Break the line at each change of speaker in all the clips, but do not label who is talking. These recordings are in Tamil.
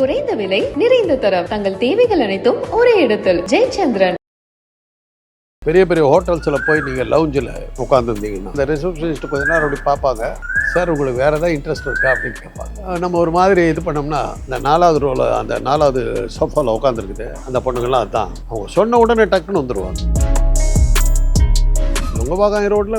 குறைந்த விலை நிறைந்த தரம். தங்கள் தேவைகள் அனைத்தும் ஒரே இடத்தில். ஜெயச்சந்திரன்.
பெரிய பெரிய ஹோட்டல்ஸில் போய் நீங்கள் லவுஞ்சில் உட்காந்துருந்தீங்கன்னா அந்த ரிசப்ஷனிஸ்ட் கொஞ்ச நேரம் அப்படி பார்ப்பாங்க. சார் உங்களுக்கு வேறு ஏதாவது இன்ட்ரெஸ்ட் இருக்கா? அப்படின்னு கேட்பாங்க. நம்ம ஒரு மாதிரி இது பண்ணோம்னா இந்த நாலாவது ரோவில் அந்த நாலாவது சோஃபாவில் உட்காந்துருக்குது அந்த பொண்ணுங்கள்லாம் அதுதான் அவங்க சொன்ன உடனே டக்குன்னு வந்துடுவாங்க நுங்கபாகம் ரோட்டில்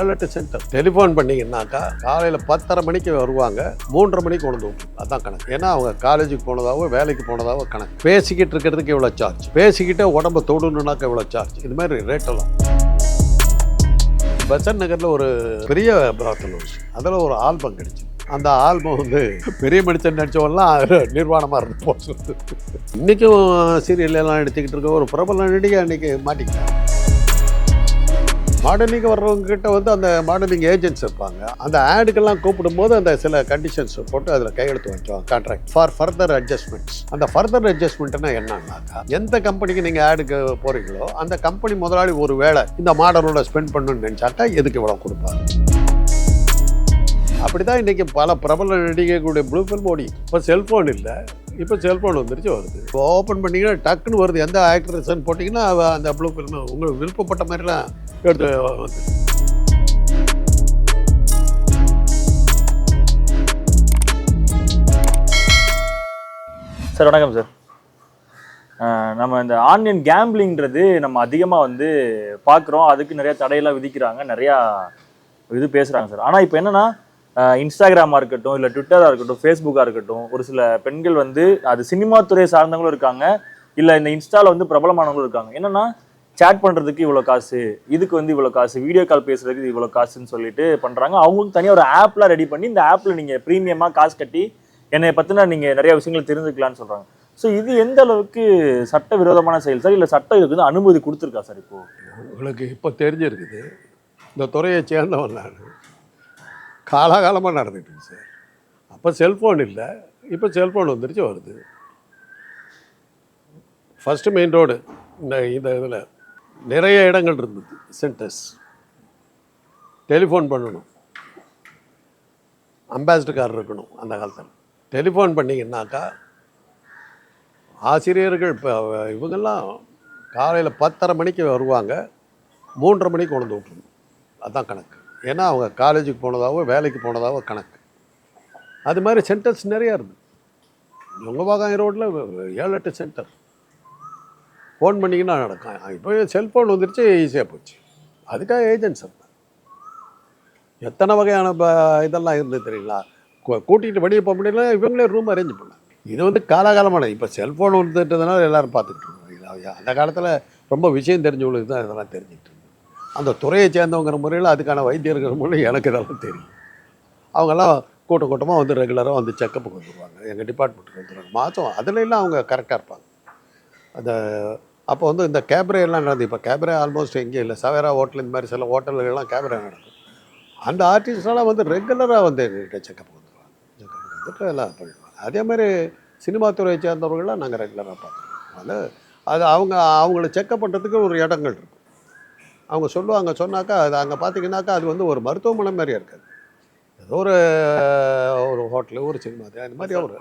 ஏழு எட்டு சென்டர் டெலிஃபோன் பண்ணிங்கன்னாக்கா காலையில் பத்தரை மணிக்கு வருவாங்க. மூன்றரை மணிக்கு கொண்டு வந்து அதான் கணக்கு. ஏன்னா அவங்க காலேஜுக்கு போனதாவோ வேலைக்கு போனதாவோ கணக்கு. பேசிக்கிட்டு இருக்கிறதுக்கு இவ்வளோ சார்ஜ் பேசிக்கிட்டே உடம்ப தொடணுன்னாக்கா இவ்வளோ சார்ஜ் இது மாதிரி ரேட்டெல்லாம் பெசன் நகரில் ஒரு பெரிய பிரார்த்தனை அதில் ஒரு ஆல்பம் கிடைச்சு அந்த ஆல்பம் வந்து பெரிய மனுஷன் நடித்தவெல்லாம் நிர்வாணமாக இருந்து போச்சு. இன்றைக்கும் சீரியல் எல்லாம் எடுத்துக்கிட்டு இருக்க ஒரு பிரபல நடிகை அன்றைக்கி மாட்டிக்கிட்டேன் மாடலிங் வர்றவங்க கிட்ட வந்து அந்த மாடலிங் ஏஜென்ட்ஸ் இருப்பாங்க. அந்த ஆடுக்கெல்லாம் கூப்பிடும்போது அந்த சில கண்டிஷன்ஸ் போட்டு அதில் கையெழுத்து வாங்கிக்குவாங்க கான்ட்ராக்ட் ஃபார் ஃபர்தர் அட்ஜஸ்ட்மெண்ட்ஸ் அந்த ஃபர்தர் அட்ஜஸ்ட்மெண்ட்னா என்னன்னாக்கா எந்த கம்பெனிக்கு நீங்கள் ஆடுக்கு போகிறீங்களோ அந்த கம்பெனி முதலாளி ஒரு வேளை இந்த மாடலோட ஸ்பெண்ட் பண்ணணும்னு நினச்சாக்கா எதுக்கு இவ்வளோ கொடுப்பாங்க? அப்படி தான் இன்றைக்கி பல பிரபல நடிகைகளுடைய ப்ளூ ஃபில்ம் ஓடி. இப்போ செல்ஃபோன் இல்லை. இப்போ செல்ஃபோன் வந்துருச்சு வருது. இப்போ ஓப்பன் பண்ணிங்கன்னா டக்குன்னு வருது. எந்த ஆக்ட்ரஸ்ன்னு போட்டிங்கன்னா அவ அந்த ப்ளூ ஃபில்ம் உங்களுக்கு விருப்பப்பட்ட மாதிரிலாம் எடுத்து வந்து
சார் வணக்கம் சார். நம்ம இந்த ஆன்லைன் கேம்பிளிங்கிறது நம்ம அதிகமாக வந்து பார்க்குறோம் அதுக்கு நிறைய தடையெல்லாம் விதிக்கிறாங்க. நிறையா இது பேசுகிறாங்க சார். ஆனால் இப்போ என்னன்னா இன்ஸ்டாகிராமாக இருக்கட்டும் இல்லை ட்விட்டராக இருக்கட்டும் ஃபேஸ்புக்காக இருக்கட்டும் ஒரு சில பெண்கள் வந்து அது சினிமா துறை சார்ந்தவங்களும் இருக்காங்க இல்லை இந்த இன்ஸ்டாவில் வந்து பிரபலமானவங்களும் இருக்காங்க. என்னென்னா சேட் பண்ணுறதுக்கு இவ்வளோ காசு இதுக்கு வந்து இவ்வளோ காசு வீடியோ கால் பேசுறதுக்கு இவ்வளோ காசுன்னு சொல்லிட்டு பண்ணுறாங்க அவங்களுக்கு தனியாக ஒரு ஆப்லாம் ரெடி பண்ணி இந்த ஆப்பில் நீங்கள் ப்ரீமியமாக காசு கட்டி என்னை பற்றின நீங்கள் நிறைய விஷயங்கள் தெரிஞ்சுக்கலான்னு சொல்கிறாங்க ஸோ இது எந்த அளவுக்கு சட்ட விரோதமான செயல் சார்? இல்லை சட்டம் இதுக்கு வந்து அனுமதி கொடுத்துருக்கா சார் இப்போ?
உங்களுக்கு இப்போ தெரிஞ்சிருக்குது. இந்த துறையை சேர்ந்தவன் நான். காலாகாலமாக நடந்துட்டு சார். அப்போ செல்ஃபோன் இல்லை. இப்போ செல்ஃபோன் வந்துருச்சு வருது. ஃபஸ்ட்டு மெயின் ரோடு இந்த இந்த இதில் நிறைய இடங்கள் இருந்தது சென்டர்ஸ் டெலிஃபோன் பண்ணணும். அம்பாசிடர் கார் இருக்கணும் அந்த காலத்தில். டெலிஃபோன் பண்ணிங்கன்னாக்கா ஆசிரியர்கள் இப்போ இவங்கெல்லாம் காலையில் பத்தரை மணிக்கு வருவாங்க மூன்றரை மணிக்கு கொண்டு வந்து விட்டுருணும் அதுதான் கணக்கு. ஏன்னா அவங்க காலேஜுக்கு போனதாகவோ வேலைக்கு போனதாகவோ கணக்கு. அது மாதிரி சென்டர்ஸ் நிறையா இருக்குது நுங்கபாகம் ரோட்டில் ஏழு எட்டு சென்டர் ஃபோன் பண்ணிங்கன்னா நடக்கும். இப்போ செல்ஃபோன் வந்துருச்சு ஈஸியாக போச்சு. அதுக்காக ஏஜென்ட்ஸ் இருந்தேன் எத்தனை வகையான ப- இதெல்லாம் இருந்தது தெரியுங்களா? கூட்டிகிட்டு வெளியே போக முடியல இவங்களே ரூம் அரேஞ்ச் பண்ணாங்க. இது வந்து காலாகாலமான இப்போ செல்ஃபோன் வந்துட்டதுனால எல்லோரும் பார்த்துக்கிட்டு இருக்கோம் அந்த காலத்தில் ரொம்ப விஷயம் தெரிஞ்சவங்களுக்கு தான் இதெல்லாம் தெரிஞ்சுக்கிட்டு அந்த துறையை சேர்ந்தவங்கிற முறையில் அதுக்கான வைத்தியர்கள் முறையில் எனக்கு இதெல்லாம் தெரியும். அவங்கெல்லாம் கூட்டம் கூட்டமாக வந்து ரெகுலராக வந்து செக்கப்புக்கு வந்துடுவாங்க எங்கள் டிபார்ட்மெண்ட்டுக்கு வந்துடுவாங்க மாதம் அதுல அவங்க கரெக்டாக இருப்பாங்க. அந்த அப்போ வந்து இந்த கேப்ரே எல்லாம் நடந்தது. இப்போ கேப்ரே ஆல்மோஸ்ட் எங்கேயும் இல்லை. சவேரா ஹோட்டல் இந்த மாதிரி சில ஹோட்டல்கள்லாம் கேப்ரே நடக்கும். அந்த ஆர்டிஸ்டெல்லாம் வந்து ரெகுலராக வந்து எங்கள்கிட்ட செக்கப் வந்துடுவாங்க செக்கப் வந்துட்டு எல்லாம் பண்ணிடுவாங்க. அதே மாதிரி சினிமா துறையை சேர்ந்தவர்கள்லாம் நாங்கள் ரெகுலராக பார்த்துருவோம் அது அது அவங்க அவங்கள செக்கப் பண்ணுறதுக்கு ஒரு இடங்கள் இருக்கும் அவங்க சொல்லுவாங்க சொன்னாக்கா அது அங்கே பார்த்தீங்கன்னாக்கா அது வந்து ஒரு மருத்துவமனை மாதிரியே இருக்காது. ஏதோ ஒரு ஒரு ஹோட்டலு ஒரு சினிமா அந்த மாதிரி ஒரு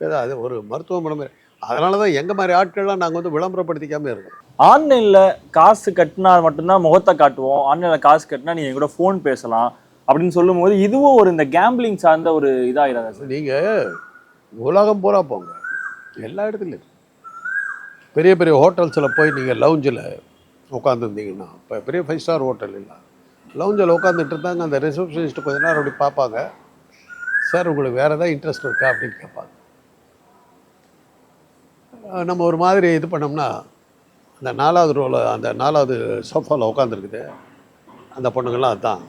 ஏதோ அது ஒரு மருத்துவமனை மாதிரி. அதனால தான் எங்கள் மாதிரி ஆட்கள்லாம் நாங்கள் வந்து விளம்பரப்படுத்திக்காமல் இருக்கோம்.
ஆன்லைனில் காசு கட்டினா மட்டும்தான் முகத்தை காட்டுவோம். ஆன்லைனில் காசு கட்டினா நீங்கள் கூட ஃபோன் பேசலாம் அப்படின்னு சொல்லும்போது இதுவும் ஒரு இந்த கேம்பிளிங் சார்ந்த ஒரு இதாகிறாதா சார்?
நீங்கள் உலகம் பூரா போங்க. எல்லா இடத்துலையும். பெரிய பெரிய ஹோட்டல்ஸில் போய் நீங்கள் லவுஞ்சில் உட்காந்துருந்தீங்கன்னா இப்போ பெரிய ஃபைவ் ஸ்டார் ஹோட்டல் இல்லை. லவுஞ்சில் உட்காந்துட்டு இருந்தாங்க அந்த ரிசப்ஷனிஸ்ட் கொஞ்ச நேரம் அப்படி பார்ப்பாங்க. சார் உங்களுக்கு வேறு ஏதாவது இன்ட்ரெஸ்ட் இருக்கா? அப்படின்னு கேட்பாங்க. நம்ம ஒரு மாதிரி இது பண்ணோம்னா அந்த நாலாவது ரோவில் அந்த நாலாவது சோஃபாவில் உட்காந்துருக்குது அந்த பொண்ணுங்கள்லாம் அதுதான்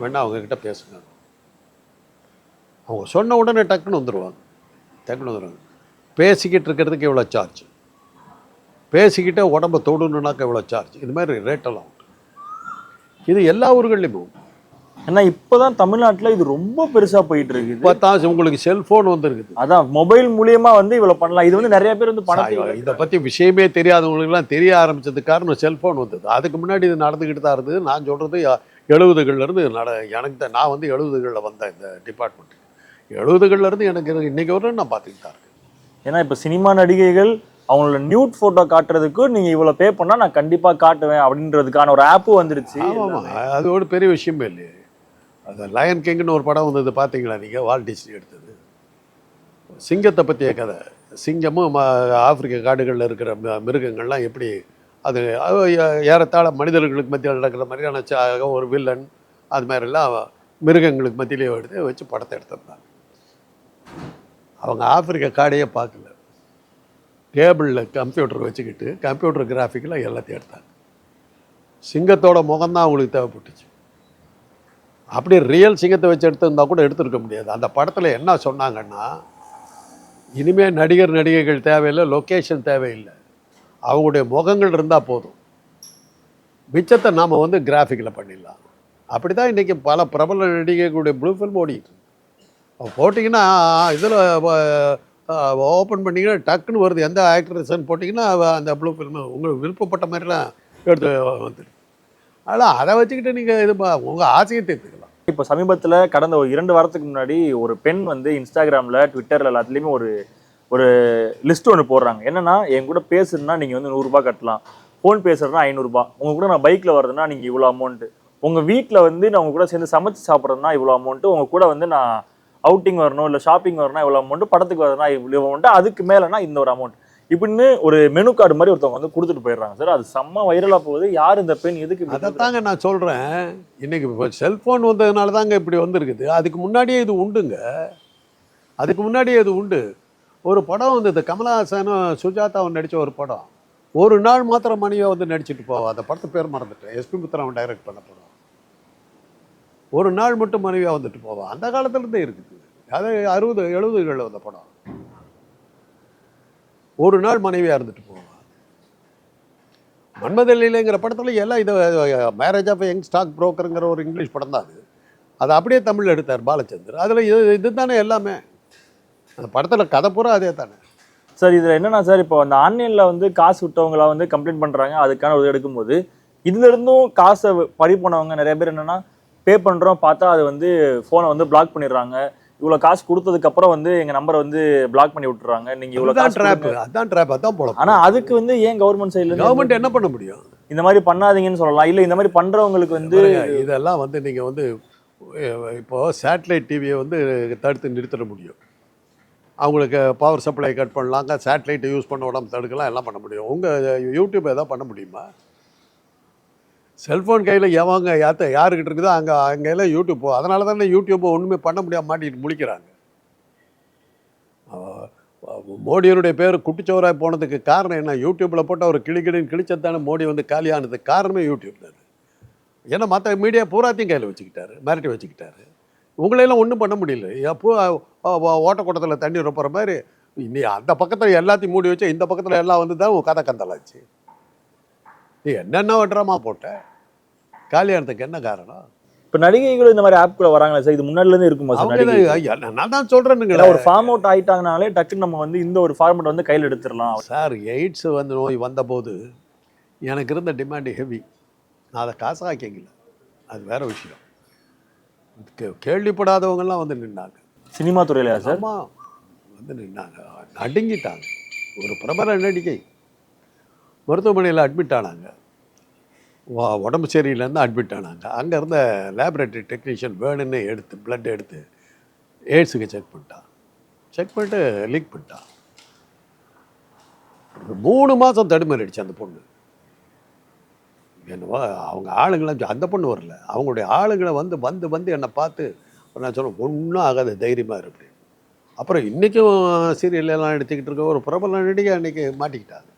வேணா அவங்கக்கிட்ட பேசுங்க. அவங்க சொன்ன உடனே டக்குன்னு வந்துடுவாங்க டக்குன்னு வந்துடுவாங்க பேசிக்கிட்டு இருக்கிறதுக்கு எவ்வளோ சார்ஜ் பேசிக்கிட்டே உடம்ப தொடணுன்னாக்கா எவ்வளோ சார்ஜ் இது மாதிரி ரேட்டெல்லாம் உண்டு. இது எல்லா ஊர்கள்லையும்
ஏன்னா இப்போதான் தமிழ்நாட்டில் இது ரொம்ப பெருசா போயிட்டு
இப்போ தான் உங்களுக்கு செல்ஃபோன் வந்துருக்குது.
அதான் மொபைல் மூலியமா வந்து இவ்வளவு பண்ணலாம். இது வந்து நிறைய பேர் வந்து பணத்தை
இதை பற்றி விஷயமே தெரியாதவங்களுக்குலாம் தெரிய ஆரம்பிச்சது காரணம் செல்ஃபோன் வந்தது. அதுக்கு முன்னாடி இது நடந்துக்கிட்டு தான் இருந்தது. நான் சொல்கிறது எழுபதுகள்லேருந்து நட எனக்கு தான் நான் வந்து எழுபதுகளில் வந்தேன் இந்த டிபார்ட்மெண்ட்டுக்கு எழுபதுகள்லேருந்து எனக்கு. இன்னைக்கு வரை நான் பார்த்துக்கிட்டு தான் இருக்கேன்.
ஏன்னா இப்போ சினிமா நடிகைகள் அவங்களோட நியூட் ஃபோட்டோ காட்டுறதுக்கு நீங்கள் இவ்வளோ பே பண்ணால் நான் கண்டிப்பாக காட்டுவேன் அப்படின்றதுக்கான ஒரு ஆப்பும் வந்துருச்சு.
ஆமாம் அது ஒரு பெரிய விஷயமே இல்லையே. அது லயன் கிங்னு ஒரு படம் வந்தது பார்த்தீங்களா நீங்கள் வால் டிஸ்னி எடுத்தது. சிங்கத்தை பற்றிய கதை. சிங்கமும் ம- ஆப்பிரிக்க காடுகளில் இருக்கிற மிருகங்கள்லாம் எப்படி அது அது ஏ- ஏறத்தாழ மனிதர்களுக்கு மத்தியில் நடக்கிற மாதிரியான ச- ஒரு வில்லன் அது மாதிரிலாம் மிருகங்களுக்கு மத்தியிலே எடுத்து வச்சு படத்தை எடுத்திருந்தாங்க. அவங்க ஆப்பிரிக்க காடையே பார்க்கல. டேபிளில் கம்ப்யூட்டர் வச்சுக்கிட்டு கம்ப்யூட்டர் கிராஃபிக்கில் எல்லாத்தையும் எடுத்தாங்க. சிங்கத்தோட முகம்தான் அவங்களுக்கு தேவைப்பட்டுச்சு. அப்படி ரியல் சிங்கத்தை வச்சு எடுத்திருந்தா கூட எடுத்திருக்க முடியாது. அந்த படத்தில் என்ன சொன்னாங்கன்னா இனிமேல் நடிகர் நடிகைகள் தேவையில்லை லொக்கேஷன் தேவையில்லை. அவங்களுடைய முகங்கள் இருந்தால் போதும். மிச்சத்தை நாம் வந்து கிராஃபிக்கில் பண்ணிடலாம். அப்படி தான் இன்றைக்கி பல பிரபல நடிகைகளுடைய ப்ளூ ஃபில்ம் ஓடிட்டு போட்டிங்கன்னா இதில் ஓப்பன் பண்ணிங்கன்னா டக்குன்னு வருது. எந்த ஆக்ட்ரஸ்ன்னு போட்டிங்கன்னா அந்த ப்ளூ ஃபில்மு உங்களுக்கு விருப்பப்பட்ட மாதிரிலாம் எடுத்து வந்துடும் அதனால் அதை வச்சுக்கிட்டு நீங்கள் இது உங்கள் ஆசையை தீர்த்துக்கலாம்.
இப்போ சமீபத்தில் கடந்த ஒரு இரண்டு வாரத்துக்கு முன்னாடி ஒரு பெண் வந்து இன்ஸ்டாகிராமில் ட்விட்டரில் எல்லாத்துலேயுமே ஒரு ஒரு லிஸ்ட் ஒன்று போடுறாங்க. என்னென்னா என் கூட பேசுறதுனா நீங்கள் வந்து நூறுரூபா கட்டலாம். ஃபோன் பேசுகிறேன்னா ஐநூறுரூபா உங்கள் கூட நான் பைக்கில் வர்றதுனா நீங்கள் இவ்வளோ அமௌண்ட்டு உங்கள் வீட்டில் வந்து நான் உங்கள் கூட சேர்ந்து சமைச்சு சாப்பிட்றதுனா இவ்வளோ அமௌண்ட்டு உங்கள் கூட வந்து நான் அவுட்டிங் வரணும் இல்லை ஷாப்பிங் வரணும்னா இவ்வளோ அமௌண்ட்டு படத்துக்கு வரதுனா இவ்வளோ அமௌண்ட்டு அதுக்கு மேலேனா இந்த ஒரு அமௌண்ட் இப்படின்னு ஒரு மெனு கார்டு மாதிரி ஒருத்தவங்க வந்து கொடுத்துட்டு போயிடுறாங்க. சார் அது செம்ம வைரலாக போகுது. யார் இந்த பெண் எதுக்கு கொடுக்குறா?
அதைத்தாங்க நான் சொல்கிறேன் இன்னைக்கு இப்போ செல்ஃபோன் வந்ததுனால தாங்க இப்படி வந்திருக்குது. அதுக்கு முன்னாடியே இது உண்டுங்க. அதுக்கு முன்னாடியே இது உண்டு. ஒரு படம் வந்தது. கமலஹாசனும் சுஜாதாவும் நடித்த ஒரு படம். ஒரு நாள் மாத்திரம் மணியை வந்து நடிச்சிட்டு போவா. அந்த படத்து பேர் மறந்துட்டேன். எஸ்பி முத்துராமன் டைரக்ட் பண்ண படம் ஒரு நாள் மட்டும் மனைவியாக வந்துட்டு போவா. அந்த காலத்துலேருந்தே இருக்குது. அது அறுபது எழுபதுகளில் வந்த படம். ஒரு நாள் மனைவியாக இருந்துட்டு போவா. மன்மதல்லிலைங்கிற படத்தில் எல்லாம் இது மேரேஜ் ஆஃப் யங் ஸ்டாக் புரோக்கருங்கிற ஒரு இங்கிலீஷ் படம் தான் அது. அதை அப்படியே தமிழில் எடுத்தார் பாலச்சந்தர். அதில் இது இது தானே எல்லாமே. அந்த படத்தில் கதை பூரா அதே தானே
சார் இதில் என்னென்னா சார் இப்போ அந்த ஆன்லைனில் வந்து காசு விட்டவங்களா வந்து கம்ப்ளைண்ட் பண்ணுறாங்க அதுக்கான ஒரு எடுக்கும்போது இதுல இருந்தும் காசை பறி போனவங்க நிறைய பேர் என்னென்னா பே பண்றோம் பார்த்தா அது வந்து போனை வந்து பிளாக் பண்ணிடுறாங்க. இவ்வளவு காசு கொடுத்ததுக்கு அப்புறம் வந்து எங்க நம்பரை வந்து பிளாக் பண்ணி விட்டுறாங்க. நீங்க இவ்வளவு
அதுதான்
காசு
ட்ராப்
கொடுங்க.
அதான் ட்ராப் அதான் போல
ஆனா அதுக்கு வந்து ஏன் கவர்மெண்ட் சைடுல
கவர்மெண்ட் என்ன பண்ண முடியும்?
இந்த மாதிரி பண்ணாதீங்கன்னு சொல்லலாம். இல்ல இந்த மாதிரி பண்றவங்களுக்கு வந்து
இதெல்லாம் வந்து நீங்கள் வந்து அஹ், இப்போ சேட்டலைட் டிவியை வந்து தடுத்து நிறுத்திட முடியும். அவங்களுக்கு பவர் சப்ளை கட் பண்ணலாங்க சேட்டலைட்டை யூஸ் பண்ண விடாம தடுக்கலாம் எல்லாம் பண்ண முடியும். உங்கள் யூடியூப் எதாவது பண்ண முடியுமா? செல்ஃபோன் கையில் எவங்க யாத்த யாருக்கிட்ட இருக்குதோ அங்கே அங்கெல்லாம் யூடியூப் போ அதனால தானே யூடியூப்பை ஒன்றுமே பண்ண முடியாம மாட்டிட்டு முழிக்கிறாங்க. மோடியனுடைய பேர் குட்டிச்சோராய் போனதுக்கு காரணம் என்ன? யூடியூப்பில் போட்டு அவர் கிளிக்கிடின்னு கிழிச்சதானே மோடி வந்து காலியானதுக்கு காரணமே யூடியூப் தான். ஏன்னா மற்ற மீடியா பூராத்தையும் கையில் வச்சுக்கிட்டாரு மிரட்டி வச்சுக்கிட்டாரு. உங்களையெல்லாம் ஒன்றும் பண்ண முடியல. எப்போ ஓட்டக்கூட்டத்தில் தண்ணி ரொப்புற மாதிரி நீ அந்த பக்கத்தில் எல்லாத்தையும் மூடி வச்சு இந்த பக்கத்தில் எல்லாம் வந்து தான் உன் கதை கந்தலாச்சு. நீ என்னென்ன ட்ராமா போட்ட காலியானதுக்கு என்ன காரணம்?
இப்ப நடிகைகளும் இந்த மாதிரி ஆப்குள்ள வராங்களே சார் இது முன்னாடில இருந்து இருக்குமா சார்
நான் தான் சொல்கிறேனுங்களே
ஒரு ஃபார்ம் அவுட் ஆயிட்டாங்கனாலே டக்குன்னு நம்ம வந்து இந்த ஒரு ஃபார்மட் வந்து கையில் எடுத்துடலாம்.
சார் எய்ட்ஸ் வந்து நோய் வந்தபோது எனக்கு இருந்த டிமாண்டு ஹெவி நான் அதை காசாக்கிக்கல அது வேற விஷயம். கேள்விப்படாதவங்கெல்லாம் வந்து நின்னாங்க.
சினிமா துறையில சார்
வந்து நின்னாங்க. நடுங்கிட்டாங்க. ஒரு பிரபல நடிகை. மருத்துவமனையில் அட்மிட் ஆனாங்க. வா- உடம்பு சரியில்லைன்னு அட்மிட் ஆனாங்க. அங்கே இருந்த லேபரேட்டரி டெக்னீஷியன் வேணும்னு எடுத்து பிளட் எடுத்து எய்ட்ஸுக்கு செக் பண்ணிட்டான். செக் பண்ணிட்டு லீக் பண்ணிட்டான். மூணு மாதம் தடுமாறிடுச்சு அந்த பொண்ணு. என்னவோ அவங்க ஆளுங்களாம் அந்த பொண்ணு வரல. அவங்களுடைய ஆளுங்களை வந்து வந்து வந்து என்னை பார்த்து நான் சொன்னேன் ஒன்றும் ஆகாத தைரியமாக இருக்கு அப்புறம் இன்றைக்கும் சீரியல் எல்லாம் எடுத்துக்கிட்டு இருக்க ஒரு பிரபல நடிகை அன்றைக்கி மாட்டிக்கிட்டாங்க.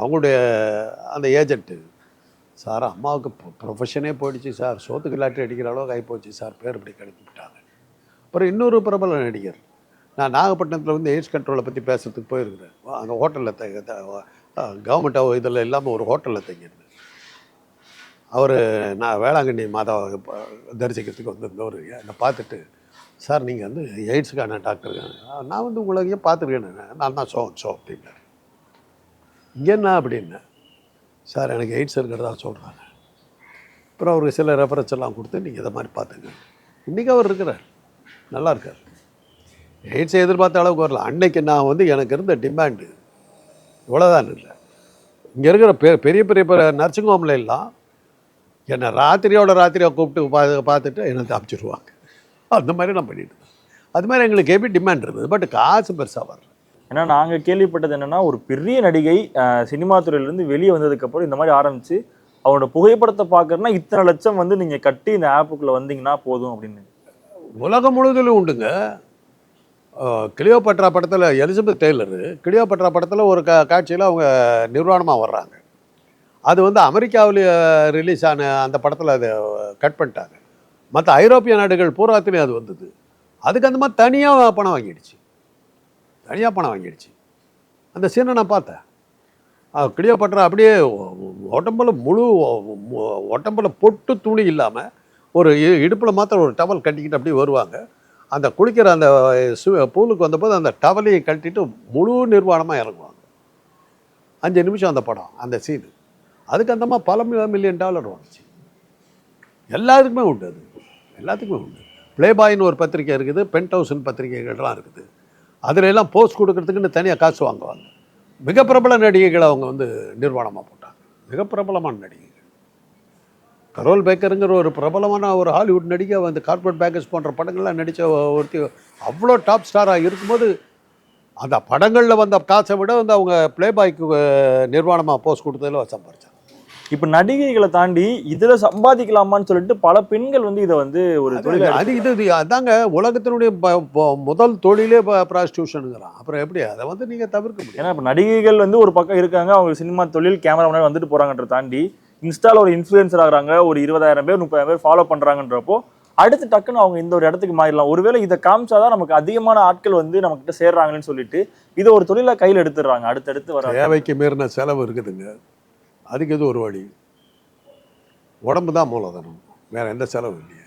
அவங்களுடைய அந்த ஏஜென்ட்டு சார் அம்மாவுக்கு ப்ரொஃபஷனே போயிடுச்சு சார். சோத்துக்கு லாட்டரி அடிக்கிற அளவுக்கு ஆகிப்போச்சு சார். பேர் இப்படி கிளப்பிவிட்டாங்க அப்புறம் இன்னொரு பிரபல நடிகர். நான் நாகப்பட்டினத்தில் வந்து எய்ட்ஸ் கண்ட்ரோலை பற்றி பேசுறதுக்கு போயிருக்கிறேன். அங்கே ஹோட்டலில் த கவர்மெண்ட் இதில் இல்லாமல் ஒரு ஹோட்டலில் தங்கியிருந்தேன். அவர் நான் வேளாங்கண்ணி மாதாவை தரிசிக்கிறதுக்கு வந்திருந்தவர். என்னை பார்த்துட்டு சார் நீங்கள் வந்து எய்ட்ஸுக்கான டாக்டர். நான் வந்து உங்களையும் பார்த்துருக்கேன் நான் தான் சோ சோ அப்படின்னாரு. இங்கே என்ன அப்படின்னு. சார் எனக்கு எய்ட்ஸ் இருக்கிறதா சொல்கிறாங்க அப்புறம் அவருக்கு சில ரெஃபரன்ஸ் எல்லாம் கொடுத்து நீங்கள் இதை மாதிரி பார்த்துங்க. இன்றைக்கி அவர் இருக்கிறார். நல்லா இருக்கார். எய்ட்ஸை எதிர்பார்த்த அளவுக்கு வரல. அன்னைக்கு நான் வந்து எனக்கு இருந்த டிமாண்டு இவ்வளோதான் இல்லை. இங்கே இருக்கிற பெ பெரிய பெரிய பெரிய நர்சிங் ஹோம்ல எல்லாம் என்னை ராத்திரியோட ராத்திரியாக கூப்பிட்டு பா பார்த்துட்டு என்னை அனுப்பிச்சிடுவாங்க அந்த மாதிரி நான் பண்ணிட்டு அது மாதிரி எங்களுக்கு ஹெவி டிமாண்ட் இருந்தது. பட் காசு பெருசாக வரல.
ஏன்னா நாங்கள் கேள்விப்பட்டது என்னென்னா ஒரு பெரிய நடிகை சினிமா துறையிலேருந்து வெளியே வந்ததுக்கப்புறம் இந்த மாதிரி ஆரம்பிச்சு அவரோட புகைப்படத்தை பார்க்குறேன்னா இத்தனை லட்சம் வந்து நீங்கள் கட்டி இந்த ஆப்புக்குள்ளே வந்தீங்கன்னா போதும் அப்படின்னு.
உலகம் முழுவதிலும் உண்டுங்க. கிளியோபட்ரா படத்தில் எலிசபெத் டெய்லரு கிளியோபட்ரா படத்தில் ஒரு கா காட்சியில் அவங்க நிர்வாணமாக வர்றாங்க. அது வந்து அமெரிக்காவில் ரிலீஸ் ஆன அந்த படத்தில் அதை கட் பண்ணிட்டாங்க. மற்ற ஐரோப்பிய நாடுகள் பூராத்துலேயும் அது வந்தது. அதுக்கு அந்த மாதிரி தனியாக பணம் வாங்கிடுச்சு. தனியாக பணம் வாங்கிடுச்சு. அந்த சீனை நான் பார்த்தேன். கிளியோபட்ரா அப்படியே உடம்புல முழு உடம்புல பொட்டு துணி இல்லாமல் ஒரு இடுப்பில் மாத்திரம் ஒரு டவல் கட்டிக்கிட்டு அப்படியே வருவாங்க. அந்த குளிக்கிற அந்த சு பூலுக்கு வந்தபோது அந்த டவலையை கட்டிட்டு முழு நிர்வாணமாக இறங்குவாங்க. அஞ்சு நிமிஷம் அந்த படம் அந்த சீனு அதுக்கு அந்த மாதிரி பல மில்லியன் டாலர் வந்துச்சு எல்லாத்துக்குமே உண்டு அது. எல்லாத்துக்குமே உண்டு. ப்ளே பாய்னு ஒரு பத்திரிக்கை இருக்குது பென்ட் ஹவுஸ்னு பத்திரிகைகள்லாம் இருக்குது. அதில் எல்லாம் போஸ்ட் கொடுக்கறதுக்குன்னு தனியாக காசு வாங்குவாங்க. மிக பிரபல நடிகைகளை அவங்க வந்து நிர்வாணமாக போட்டாங்க. மிக பிரபலமான நடிகைகள். கரோல் பேக்கருங்கிற ஒரு பிரபலமான ஒரு ஹாலிவுட் நடிகை வந்து கார்பரேட் பேக்கர்ஸ் போன்ற படங்கள்லாம் நடித்த ஒருத்தி அவ்வளோ டாப் ஸ்டாராக இருக்கும்போது அந்த படங்களில் வந்த காசை விட வந்து அவங்க ப்ளே பாய்க்கு நிர்வாணமாக போஸ்ட் கொடுத்ததில் சம்பாரிச்சாங்க.
இப்ப நடிகைகளை தாண்டி இதுல சம்பாதிக்கலாமான்னு சொல்லிட்டு பல பெண்கள் வந்து இதை வந்து ஒரு தொழில்
அது இது இது அதாங்க உலகத்தினுடைய முதல் தொழிலே ப்ராஸ்டியூஷனுங்கிறான் அப்புறம் எப்படி அதை வந்து நீங்கள் தவிர்க்க முடியும்?
ஏன்னா இப்ப நடிகைகள் வந்து ஒரு பக்கம் இருக்காங்க அவங்க சினிமா தொழில் கேமரா முன்னாடி வந்துட்டு போறாங்கன்ற தாண்டி இன்ஸ்டால ஒரு இன்ஃபுளுசர் ஆகுறாங்க ஒரு இருபதாயிரம் பேர் முப்பதாயிரம் பேர் ஃபாலோ பண்றாங்கன்றப்போ அடுத்து டக்குன்னு அவங்க இந்த ஒரு இடத்துக்கு மாறிடலாம். ஒருவேளை இதை காமிச்சாதான் நமக்கு அதிகமான ஆட்கள் வந்து நம்ம கிட்ட சேர்றாங்கன்னு சொல்லிட்டு இதை ஒரு தொழிலா கையில் எடுத்துடுறாங்க அடுத்தடுத்து வர
தேவைக்கு மீறின செலவு இருக்குதுங்க. அதுக்கு இது ஒரு வழி? உடம்பு தான் மூலதனம். வேற எந்த செலவும் இல்லையே.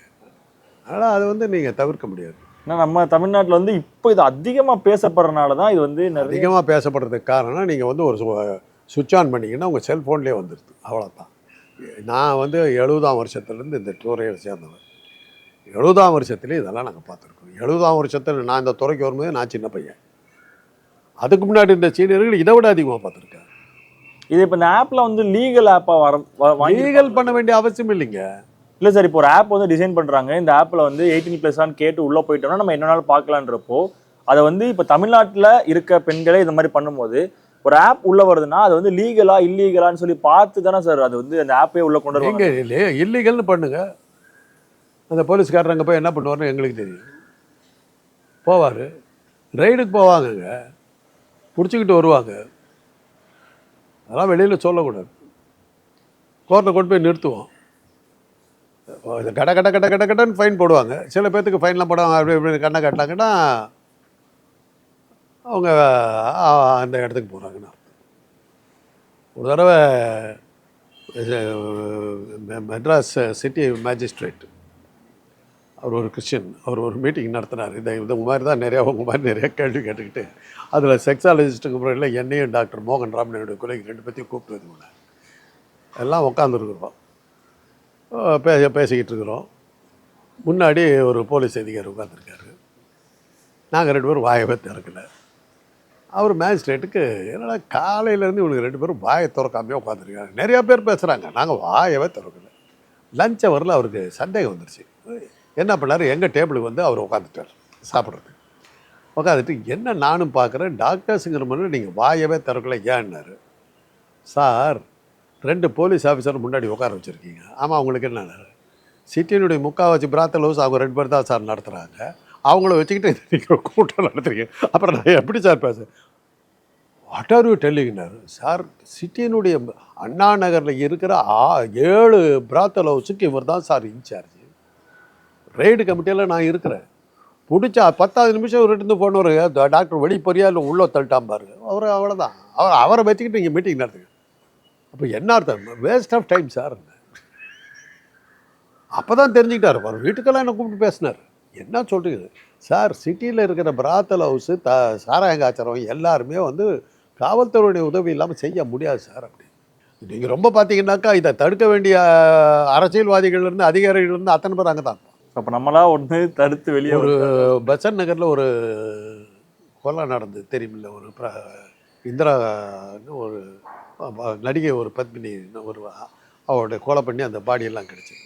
அதனால் அது வந்து நீங்கள் தவிர்க்க முடியாது.
ஏன்னா நம்ம தமிழ்நாட்டுல வந்து இப்போ இது அதிகமா பேசப்படுறதுனால தான் இது வந்து
அதிகமாக பேசப்படுறதுக்கு காரணம் நீங்கள் வந்து ஒரு சுவிட்ச் ஆன் பண்ணிங்கன்னா உங்கள் செல்ஃபோன்லேயே வந்துடுது அவ்வளோதான் நான் வந்து எழுபதாம் வருஷத்துலேருந்து இந்த துறையில் சேர்ந்தவன். எழுபதாம் வருஷத்துலேயே இதெல்லாம் நாங்கள் பார்த்துருக்கோம். எழுபதாம் வருஷத்தில் நான் இந்த துறைக்கு வரும்போது நான் சின்ன பையன். அதுக்கு முன்னாடி இந்த சீனியர்கள் இதை விட அதிகமாக பார்த்துருக்கேன்
இது இப்போ இந்த ஆப்ல வந்து லீகல் ஆப்பா வர
லீகல் பண்ண வேண்டிய அவசியம் இல்லைங்க.
இல்ல சார் இப்போ ஒரு ஆப் வந்து டிசைன் பண்றாங்க. இந்த ஆப்ல வந்து எயிட்டீன் பிளஸ்ஸான்னு கேட்டு உள்ள போயிட்டோம்னா நம்ம என்ன நாள் பார்க்கலான்றப்போ அதை வந்து இப்போ தமிழ்நாட்டுல இருக்க பெண்களே இந்த மாதிரி பண்ணும்போது ஒரு ஆப் உள்ள வருதுன்னா அது வந்து லீகலா இல்லீகலான்னு சொல்லி பார்த்து தானே சார் அது வந்து அந்த ஆப்பே உள்ள கொண்டு வருவாங்க?
இல்லீகல்னு பண்ணுங்க. அந்த போலீஸ்காரர் அங்கே போய் என்ன பண்ணுவார்னு எங்களுக்கு தெரியும். போவார். ரைடுக்கு போவாங்கங்க. பிடிச்சிக்கிட்டு வருவாங்க. அதெல்லாம் வெளியில் சொல்லக்கூடாது. கோர்ட்டில் கொண்டு போய் நிறுத்துவோம். இது கட கட கட கட கடன்னு ஃபைன் போடுவாங்க. சில பேர்த்துக்கு ஃபைன்லாம் போடுவாங்க அப்படி இப்படி கண்ணை கட்டினாங்கன்னா அவங்க அந்த இடத்துக்கு போகிறாங்கன்னு ஒரு தடவை இது, மெ- மெட்ராஸ் சிட்டி மேஜிஸ்ட்ரேட் அவர் ஒரு கிறிஸ்டின் அவர் ஒரு மீட்டிங் நடத்தினார். இந்த இந்த மாதிரி தான் நிறையா உங்கள் மாதிரி நிறையா கேள்வி கேட்டுக்கிட்டு அதில் செக்ஸாலஜிஸ்ட்டுக்கு முறையில் என்னையும் டாக்டர் மோகன் ராமனையோட கொலைக்கு ரெண்டு பேர்த்தையும் கூப்பிட்டு வந்து எல்லாம் உட்காந்துருக்குறோம் பேச பேசிக்கிட்டு இருக்கிறோம். முன்னாடி ஒரு போலீஸ் அதிகாரி உட்காந்துருக்காரு நாங்கள் ரெண்டு பேரும் வாயவே திறக்கலை. அவர் மேஜிஸ்ட்ரேட்டுக்கு என்னடா காலையிலேருந்து இவனுக்கு ரெண்டு பேரும் வாயை திறக்காமையே உட்காந்துருக்காங்க நிறையா பேர் பேசுகிறாங்க நாங்கள் வாயவே திறக்கல. லஞ்ச் அவரில் அவருக்கு சந்தேகம் வந்துருச்சு. என்ன பண்ணார்? எங்கள் டேபிளுக்கு வந்து அவர் உட்காந்துட்டார் சாப்பிட்றதுக்கு உட்காந்துட்டு என்ன நானும் பார்க்குறேன்? டாக்டர்ஸுங்கிற மாதிரி நீங்கள் வாயவே திறக்கல. ஏன்னாரு? சார் ரெண்டு போலீஸ் ஆஃபீஸர் முன்னாடி உட்கார வச்சுருக்கீங்க. ஆமாம் அவங்களுக்கு என்ன சிட்டியினுடைய முக்காவாசி பிராத்தல் ஹவுஸ் அவங்க ரெண்டு பேர் தான் சார் நடத்துகிறாங்க அவங்கள வச்சுக்கிட்டு நீங்கள் கூட்டம் நடத்துறீங்க. அப்புறம் நான் எப்படி சார் பேச வாட் ஆர் யூ டெல்லிங்னார் சார் சிட்டியினுடைய அண்ணா நகரில் இருக்கிற ஆ ஏழு பிராத்தல் ஹவுஸுக்கு இவர் தான் சார் இன்சார்ஜ். ரெய்டு கமிட்டியில் நான் இருக்கிறேன். பிடிச்சா பத்தாவது நிமிஷம் இருந்து வருங்க. டாக்டர் வெளி பொரியா இல்லை உள்ளே தள்ளிட்டான் பாருங்க. அவர் அவ்வளோதான் அவர் அவரை வச்சுக்கிட்டு இங்கே மீட்டிங் நடத்துங்க. அப்போ என்ன அர்த்தம்? வேஸ்ட் ஆஃப் டைம் சார் அப்போ தான் தெரிஞ்சுக்கிட்டாரு. அவர் வீட்டுக்கெல்லாம் என்ன கூப்பிட்டு பேசினார். என்ன சொல்கிறீங்க சார் சிட்டியில் இருக்கிற பிராத்தல் ஹவுஸு த சாராயங்காச்சரம் எல்லாருமே வந்து காவல்துறையுடைய உதவி இல்லாமல் செய்ய முடியாது சார் அப்படி. நீங்கள் ரொம்ப பார்த்தீங்கன்னாக்கா இதை தடுக்க வேண்டிய அரசியல்வாதிகள்லேருந்து அதிகாரிகள்லேருந்து அத்தனை பேர் அங்கே தான்
அப்ப நம்மளா ஒண்ணு தடுத்து வெளியே
ஒரு பெசன் நகரில் ஒரு கொலை நடந்தது தெரியுமில்ல? ஒரு இந்திரான்னு ஒரு நடிகை ஒரு பத்மினி ஒரு அவருடைய கொலை பண்ணி அந்த பாடியெல்லாம் கிடச்சிது.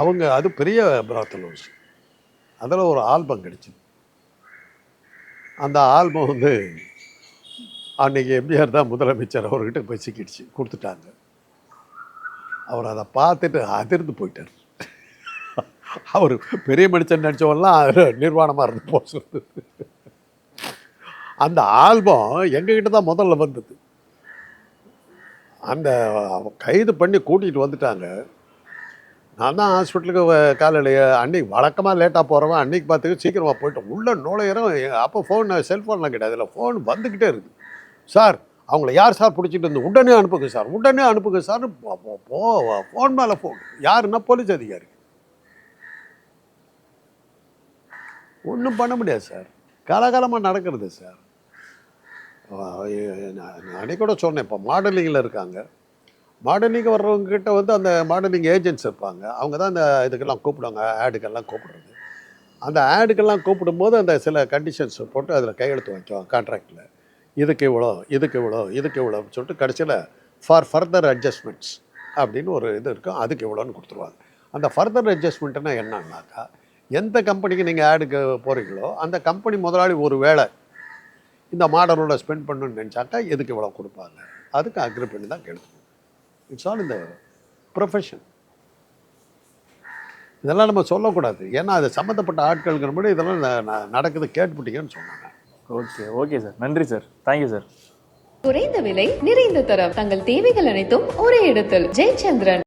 அவங்க அது பெரிய பிராத்தல் ஹவுஸ் அதில் ஒரு ஆல்பம் கிடச்சிது. அந்த ஆல்பம் வந்து அன்னைக்கு எம்ஜிஆர் தான் முதலமைச்சர் அவர்கிட்ட போய் சிக்கிடுச்சு கொடுத்துட்டாங்க. அவர் அதை பார்த்துட்டு அதிர்ந்து போயிட்டார். அவர் பெரிய மனுஷன் நினச்சவெல்லாம் நிர்வாணமாக இருந்து போக அந்த ஆல்பம் எங்ககிட்ட தான் முதல்ல வந்தது. அந்த கைது பண்ணி கூட்டிகிட்டு வந்துட்டாங்க. நான் தான் ஹாஸ்பிட்டலுக்கு காலையில் அன்னைக்கு வழக்கமாக லேட்டாக போகிறவன் அன்னைக்கு பார்த்துக்க சீக்கிரமாக போயிட்டோம் உள்ளே நுழையிறோம் அப்போ ஃபோன் செல்ஃபோன்லாம் கிடையாது. இல்லை ஃபோன் வந்துக்கிட்டே இருக்குது. சார் அவங்கள யார் சார் பிடிச்சிட்டு இருந்து உடனே அனுப்புங்க சார் உடனே அனுப்புங்க சார்னு ஃபோன் மேலே ஃபோன் யாருன்னா போலீஸ் அதிகாரி ஒன்றும் பண்ண முடியாது சார். காலகாலமாக நடக்கிறது சார். அன்னைக்கு கூட சொன்னேன் இப்போ மாடலிங்கில் இருக்காங்க. மாடலிங் வர்றவங்கக்கிட்ட வந்து அந்த மாடலிங் ஏஜென்ட்ஸ் இருப்பாங்க. அவங்க தான் அந்த இதுக்கெல்லாம் கூப்பிடுவாங்க ஆடுக்கெல்லாம் கூப்பிடுறது. அந்த ஆடுக்கெல்லாம் கூப்பிடும்போது அந்த சில கண்டிஷன்ஸ் போட்டு அதில் கையெழுத்து வைக்குவாங்க கான்ட்ராக்டில் இதுக்கு இவ்வளோ இதுக்கு இவ்வளோ இதுக்கு இவ்வளோன்னு சொல்லிட்டு கடைசியில் ஃபார் ஃபர்தர் அட்ஜஸ்ட்மெண்ட்ஸ் அப்படின்னு ஒரு இது இருக்கும் அதுக்கு இவ்வளோன்னு கொடுத்துருவாங்க. அந்த ஃபர்தர் அட்ஜஸ்ட்மெண்ட்டுனா என்னன்னாக்கா எந்த கம்பெனிக்கு நீங்கள் ஆடுக்கு போகிறீங்களோ அந்த கம்பெனி முதலாளி ஒரு வேளை இந்த மாடலோட ஸ்பெண்ட் பண்ணணும்னு நினச்சாக்கா எதுக்கு இவ்வளோ கொடுப்பாங்க? அதுக்கு அக்ரி பண்ணி தான் கெடுக்கணும். இட்ஸ் ஆல் இந்த ப்ரொஃபஷன் இதெல்லாம் நம்ம சொல்லக்கூடாது. ஏன்னா அது சம்மந்தப்பட்ட ஆட்களுக்கு முன்னாடி இதெல்லாம் நடக்குது கேட்டுப்பிட்டீங்கன்னு சொன்னாங்க.
Okay okay sir. நன்றி சார். Thank you sir.
குறைந்த விலை நிறைந்த தரம். தங்கள் தேவைகள் அனைத்தும் ஒரே இடத்தில். ஜெயச்சந்திரன்.